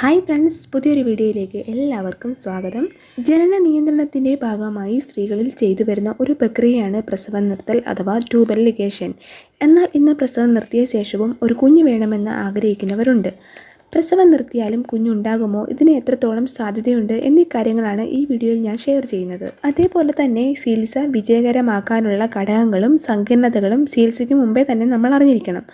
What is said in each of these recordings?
Hi friends പുതിയൊരു വീഡിയോയിലേക്ക് എല്ലാവർക്കും സ്വാഗതം. ജനന നിയന്ത്രണത്തിന്റെ ഭാഗമായി സ്ത്രീകളിൽ ചെയ്തു വരുന്ന ഒരു പ്രക്രിയയാണ് പ്രസവം നിർത്തൽ അഥവാ ട്യൂബൽ ലിഗേഷൻ എന്നാൽ ഇന്ന് പ്രസവം നിർത്തിയ ശേഷവും ഒരു കുഞ്ഞ് വേണമെന്ന് ആഗ്രഹിക്കുന്നവരുണ്ട്. പ്രസവം നിർത്തിയാലും കുഞ്ഞുണ്ടാകുമോ? ഇതിന് എത്രത്തോളം സാധ്യതയുണ്ട് എന്നീ കാര്യങ്ങളാണ് ഈ വീഡിയോയിൽ ഞാൻ ഷെയർ ചെയ്യുന്നത്. അതേപോലെ തന്നെ ചികിത്സ വിജയകരമാക്കാനുള്ള ഘടകങ്ങളും സങ്കീർണതകളും ചികിത്സയ്ക്ക് മുമ്പേ തന്നെ നമ്മൾ അറിഞ്ഞിരിക്കണം.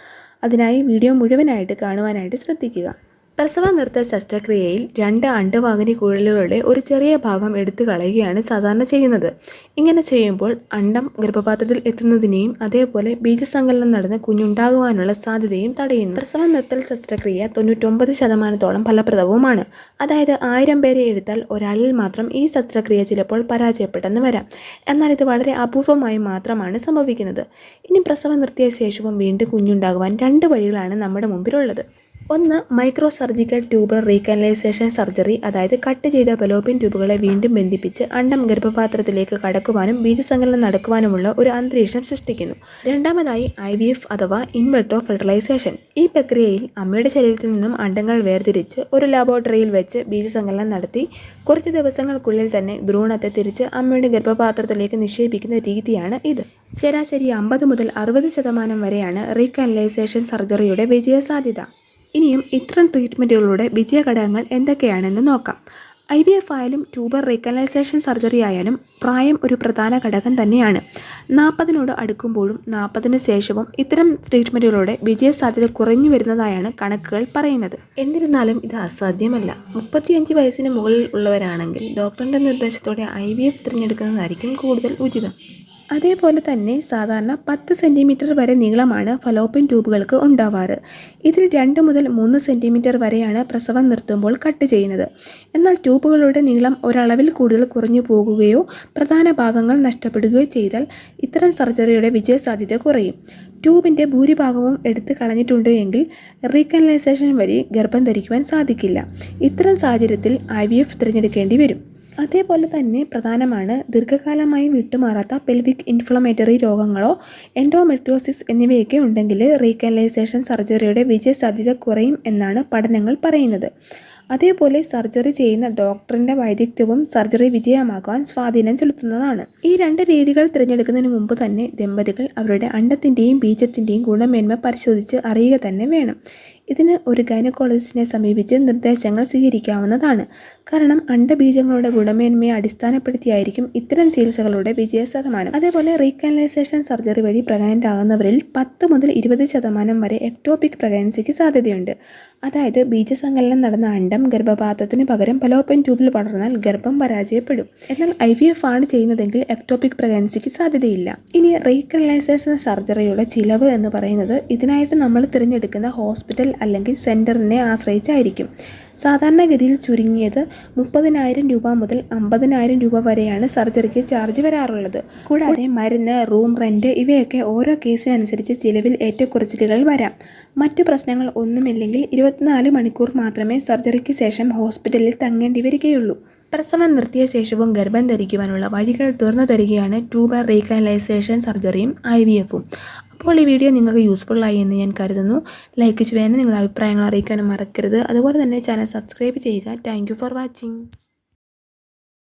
അതിനായി വീഡിയോ മുഴുവനായിട്ട് കാണുവാനായിട്ട് ശ്രദ്ധിക്കുക. പ്രസവ നിർത്ത ശസ്ത്രക്രിയയിൽ രണ്ട് അണ്ടവാഗിനി കുഴലുകളുടെ ഒരു ചെറിയ ഭാഗം എടുത്തു കളയുകയാണ് സാധാരണ ചെയ്യുന്നത്. ഇങ്ങനെ ചെയ്യുമ്പോൾ അണ്ടം ഗർഭപാത്രത്തിൽ എത്തുന്നതിനെയും അതേപോലെ ബീജസങ്കലനം നടന്ന് കുഞ്ഞുണ്ടാകുവാനുള്ള സാധ്യതയും തടയുന്നു. പ്രസവ നിർത്തൽ ശസ്ത്രക്രിയ തൊണ്ണൂറ്റൊമ്പത് ശതമാനത്തോളം ഫലപ്രദവുമാണ്. അതായത് ആയിരം പേരെ എടുത്താൽ ഒരാളിൽ മാത്രം ഈ ശസ്ത്രക്രിയ ചിലപ്പോൾ പരാജയപ്പെട്ടെന്ന് വരാം. എന്നാൽ ഇത് വളരെ അപൂർവമായി മാത്രമാണ് സംഭവിക്കുന്നത്. ഇനി പ്രസവം നിർത്തിയ ശേഷവും വീണ്ടും കുഞ്ഞുണ്ടാകുവാൻ രണ്ട് വഴികളാണ് നമ്മുടെ മുമ്പിലുള്ളത്. ഒന്ന് micro surgical tubal recanalisation surgery അതായത് കട്ട് ചെയ്ത പെലോപ്പിൻ ട്യൂബുകളെ വീണ്ടും ബന്ധിപ്പിച്ച് അണ്ടം ഗർഭപാത്രത്തിലേക്ക് കടക്കുവാനും ബീജസങ്കലനം നടക്കുവാനുമുള്ള ഒരു അന്തരീക്ഷം സൃഷ്ടിക്കുന്നു. രണ്ടാമതായി ഐ വി എഫ് അഥവാ ഇൻവെർട്ടോ ഫെർട്ടിലൈസേഷൻ. ഈ പ്രക്രിയയിൽ അമ്മയുടെ ശരീരത്തിൽ നിന്നും അണ്ടങ്ങൾ വേർതിരിച്ച് ഒരു ലബോറട്ടറിയിൽ വെച്ച് ബീജസങ്കലനം നടത്തി കുറച്ച് ദിവസങ്ങൾക്കുള്ളിൽ തന്നെ ഭ്രൂണത്തെ തിരിച്ച് അമ്മയുടെ ഗർഭപാത്രത്തിലേക്ക് നിക്ഷേപിക്കുന്ന രീതിയാണ് ഇത്. ശരാശരി അമ്പത് മുതൽ അറുപത് ശതമാനം വരെയാണ് റീകനലൈസേഷൻ സർജറിയുടെ വിജയസാധ്യത. ഇനിയും ഇത്തരം ട്രീറ്റ്മെന്റുകളുടെ വിജയഘടകങ്ങൾ എന്തൊക്കെയാണെന്ന് നോക്കാം. ഐ വി എഫ് ആയാലും ട്യൂബർ റീകനലൈസേഷൻ സർജറി ആയാലും പ്രായം ഒരു പ്രധാന ഘടകം തന്നെയാണ്. നാൽപ്പതിനോട് അടുക്കുമ്പോഴും നാൽപ്പതിന് ശേഷവും ഇത്തരം ട്രീറ്റ്മെന്റുകളുടെ വിജയസാധ്യത കുറഞ്ഞു വരുന്നതായാണ് കണക്കുകൾ പറയുന്നത്. എന്നിരുന്നാലും ഇത് അസാധ്യമല്ല. മുപ്പത്തിയഞ്ച് വയസ്സിന് മുകളിൽ ഉള്ളവരാണെങ്കിൽ ഡോക്ടറിന്റെ നിർദ്ദേശത്തോടെ ഐ വി എഫ് തിരഞ്ഞെടുക്കുന്നതായിരിക്കും കൂടുതൽ ഉചിതം. അതേപോലെ തന്നെ സാധാരണ പത്ത് സെന്റിമീറ്റർ വരെ നീളമാണ് ഫലോപ്പിൻ ട്യൂബുകൾക്ക് ഉണ്ടാവാറ്. ഇതിൽ രണ്ട് മുതൽ മൂന്ന് സെന്റിമീറ്റർ വരെയാണ് പ്രസവം നിർത്തുമ്പോൾ കട്ട് ചെയ്യുന്നത്. എന്നാൽ ട്യൂബുകളുടെ നീളം ഒരളവിൽ കൂടുതൽ കുറഞ്ഞു പോകുകയോ പ്രധാന ഭാഗങ്ങൾ നഷ്ടപ്പെടുകയോ ചെയ്താൽ ഇത്തരം സർജറിയുടെ വിജയസാധ്യത കുറയും. ട്യൂബിന്റെ ഭൂരിഭാഗവും എടുത്തു കളഞ്ഞിട്ടുണ്ട് എങ്കിൽ റീകനലൈസേഷൻ വഴി ഗർഭം ധരിക്കുവാൻ സാധിക്കില്ല. ഇത്തരം സാഹചര്യത്തിൽ ഐ വി എഫ് തിരഞ്ഞെടുക്കേണ്ടി വരും. അതേപോലെ തന്നെ പ്രധാനമാണ് ദീർഘകാലമായി വിട്ടുമാറാത്ത പെൽവിക് ഇൻഫ്ലമേറ്ററി രോഗങ്ങളോ എൻഡോമെട്രിയോസിസ് എന്നിവയൊക്കെ ഉണ്ടെങ്കിൽ റീകനലൈസേഷൻ സർജറിയുടെ വിജയസാധ്യത കുറയും എന്നാണ് പഠനങ്ങൾ പറയുന്നത്. അതേപോലെ സർജറി ചെയ്യുന്ന ഡോക്ടറിന്റെ വൈദഗ്ധ്യവും സർജറി വിജയമാകാൻ സ്വാധീനം ചെലുത്തുന്നതാണ്. ഈ രണ്ട് രീതികൾ തിരഞ്ഞെടുക്കുന്നതിന് മുമ്പ് തന്നെ ദമ്പതികൾ അവരുടെ അണ്ടത്തിന്റെയും ബീജത്തിന്റെയും ഗുണമേന്മ പരിശോധിച്ച് അറിയുക തന്നെ വേണം. ഇതിന് ഒരു ഗൈനക്കോളജിസ്റ്റിനെ സമീപിച്ച് നിർദ്ദേശങ്ങൾ സ്വീകരിക്കാവുന്നതാണ്. കാരണം അണ്ടബീജങ്ങളുടെ ഗുണമേന്മയെ അടിസ്ഥാനപ്പെടുത്തിയായിരിക്കും ഇത്തരം ചികിത്സകളുടെ വിജയ ശതമാനം അതേപോലെ റീകാനലൈസേഷൻ സർജറി വഴി പ്രഗ്നന്റ് ആകുന്നവരിൽ പത്ത് മുതൽ ഇരുപത് ശതമാനം വരെ എക്ടോപിക് പ്രഗ്നൻസിക്ക് സാധ്യതയുണ്ട്. അതായത് ബീജസങ്കലനം നടന്ന അണ്ടം ഗർഭപാത്രത്തിന് പകരം പലോപ്പൻ ട്യൂബിൽ പടർന്നാൽ ഗർഭം പരാജയപ്പെടും. എന്നാൽ ഐ വി എഫ് ആണ് ചെയ്യുന്നതെങ്കിൽ എക്ടോപിക് പ്രഗ്നൻസിക്ക് സാധ്യതയില്ല. ഇനി റീക്രലൈസേഷൻ സർജറിയുടെ ചിലവ് എന്ന് പറയുന്നത് ഇതിനായിട്ട് നമ്മൾ തിരഞ്ഞെടുക്കുന്ന ഹോസ്പിറ്റൽ അല്ലെങ്കിൽ സെന്ററിനെ ആശ്രയിച്ചായിരിക്കും. സാധാരണഗതിയിൽ ചുരുങ്ങിയത് മുപ്പതിനായിരം രൂപ മുതൽ അമ്പതിനായിരം രൂപ വരെയാണ് സർജറിക്ക് ചാർജ് വരാറുള്ളത്. കൂടാതെ മരുന്ന് റൂം റെന്റ് ഇവയൊക്കെ ഓരോ കേസിനനുസരിച്ച് ചിലവിൽ ഏറ്റക്കുറച്ചിലുകൾ വരാം. മറ്റു പ്രശ്നങ്ങൾ ഒന്നുമില്ലെങ്കിൽ ഇരുപത്തിനാല് മണിക്കൂർ മാത്രമേ സർജറിക്ക് ശേഷം ഹോസ്പിറ്റലിൽ തങ്ങേണ്ടി വരികയുള്ളൂ. പ്രസവം നിർത്തിയ ശേഷവും ഗർഭം ധരിക്കുവാനുള്ള വഴികൾ തുറന്നു തരികയാണ് ട്യൂബർ റീകാനലൈസേഷൻ സർജറിയും ഐ വി എഫും. അപ്പോൾ ഈ വീഡിയോ നിങ്ങൾക്ക് യൂസ്ഫുള്ളായി എന്ന് ഞാൻ കരുതുന്നു. ലൈക്ക് ചെയ്യാനും നിങ്ങളുടെ അഭിപ്രായങ്ങൾ അറിയിക്കാനും മറക്കരുത്. അതുപോലെ തന്നെ ചാനൽ സബ്സ്ക്രൈബ് ചെയ്യുക. Thank for watching